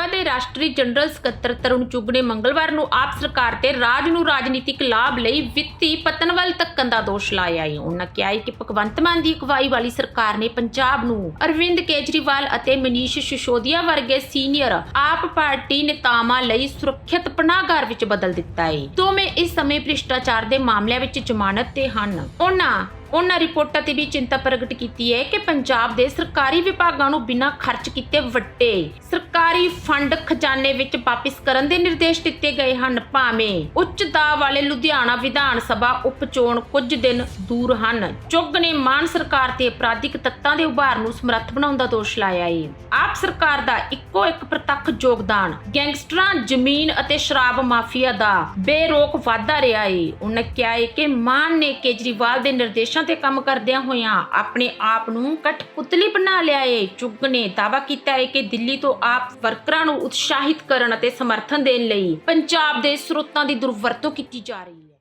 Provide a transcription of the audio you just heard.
ਭਾਜਪਾ ਦੇ ਰਾਸ਼ਟਰੀ ਜਨਰਲ ਸਕੱਤਰ ਤਰੁਣ ਚੁੱਗ ਨੇ ਮੰਗਲਵਾਰ ਨੂੰ ਆਪ ਸਰਕਾਰ ਤੇ ਰਾਜ ਨੂੰ ਰਾਜਨੀਤਿਕ ਲਾਭ ਲਈ ਵਿੱਤੀ ਪਤਨ ਵੱਲ ਧੱਕਣ ਦਾ ਦੋਸ਼ ਲਾਇਆ ਹੈ। ਉਹਨਾਂ ਕਿਹਾ ਕਿ ਭਗਵੰਤ ਮਾਨ ਦੀ ਅਗਵਾਈ ਵਾਲੀ ਸਰਕਾਰ ਨੇ ਪੰਜਾਬ ਨੂੰ ਅਰਵਿੰਦ ਕੇਜਰੀਵਾਲ ਅਤੇ ਮਨੀਸ਼ ਸਿਸੋਦੀਆ ਵਰਗੇ ਸੀਨੀਅਰ ਆਪ ਪਾਰਟੀ ਨੇਤਾਵਾਂ ਲਈ ਸੁਰੱਖਿਅਤ ਪਨਾਹਗਾਰ ਵਿੱਚ ਬਦਲ ਦਿੱਤਾ ਹੈ। ਦੋਵੇਂ ਇਸ ਸਮੇਂ ਭ੍ਰਿਸ਼ਟਾਚਾਰ ਦੇ ਮਾਮਲਿਆਂ ਵਿੱਚ ਜ਼ਮਾਨਤ ਤੇ ਹਨ। ਉਹਨਾਂ ਉਹਨਾਂ ਰਿਪੋਰਟਾਂ ਤੇ ਵੀ ਚਿੰਤਾ ਪ੍ਰਗਟ ਕੀਤੀ ਹੈ ਕਿ ਪੰਜਾਬ ਦੇ ਸਰਕਾਰੀ ਵਿਭਾਗਾਂ ਨੂੰ ਬਿਨਾਂ ਖਰਚ ਕੀਤੇ ਵੱਡੇ ਸਰਕਾਰੀ ਫੰਡ ਖਜ਼ਾਨੇ ਵਿੱਚ ਵਾਪਿਸ ਕਰਨ ਦੇ ਨਿਰਦੇਸ਼ ਦਿੱਤੇ ਗਏ ਹਨ। ਭਾਵੇਂ ਉੱਚ ਦਾਅ ਵਾਲੇ ਲੁਧਿਆਣਾ ਵਿਧਾਨ ਸਭਾ ਉਪਚੋਣ ਕੁਝ ਦਿਨ ਦੂਰ ਹਨ, ਚੁੱਗ ਨੇ ਮਾਨ ਸਰਕਾਰ ਤੇ ਅਪਰਾਧਿਕ ਤੱਤਾਂ ਦੇ ਉਭਾਰ ਨੂੰ ਸਮਰੱਥ ਬਣਾਉਣ ਦਾ ਦੋਸ਼ ਲਾਇਆ ਹੈ ਆਪ ਸਰਕਾਰ ਦਾ ਇੱਕੋ ਇੱਕ ਪ੍ਰਤੱਖ ਯੋਗਦਾਨ ਗੈਂਗਸਟਰਾਂ, ਜ਼ਮੀਨ ਅਤੇ ਸ਼ਰਾਬ ਮਾਫੀਆ ਦਾ ਬੇਰੋਕ ਵਾਧਾ ਰਿਹਾ ਏ। ਉਹਨਾਂ ਕਿਹਾ ਹੈ ਕਿ ਮਾਨ ਨੇ ਕੇਜਰੀਵਾਲ ਦੇ ਨਿਰਦੇਸ਼ਾਂ ਤੇ ਕੰਮ ਕਰਦਿਆਂ ਹੋਇਆਂ ਆਪਣੇ ਆਪ ਨੂੰ ਕਠਪੁਤਲੀ ਬਣਾ ਲਿਆ ਏ। ਚੁੱਗ ਨੇ ਦਾਅਵਾ ਕੀਤਾ ਹੈ ਕਿ ਦਿੱਲੀ ਤੋਂ ਆਪ ਵਰਕਰਾਂ ਨੂੰ ਉਤਸ਼ਾਹਿਤ ਕਰਨ ਅਤੇ ਸਮਰਥਨ ਦੇਣ ਲਈ ਪੰਜਾਬ ਦੇ ਸਰੋਤਾਂ ਦੀ ਦੁਰਵਰਤੋਂ ਕੀਤੀ ਜਾ ਰਹੀ ਹੈ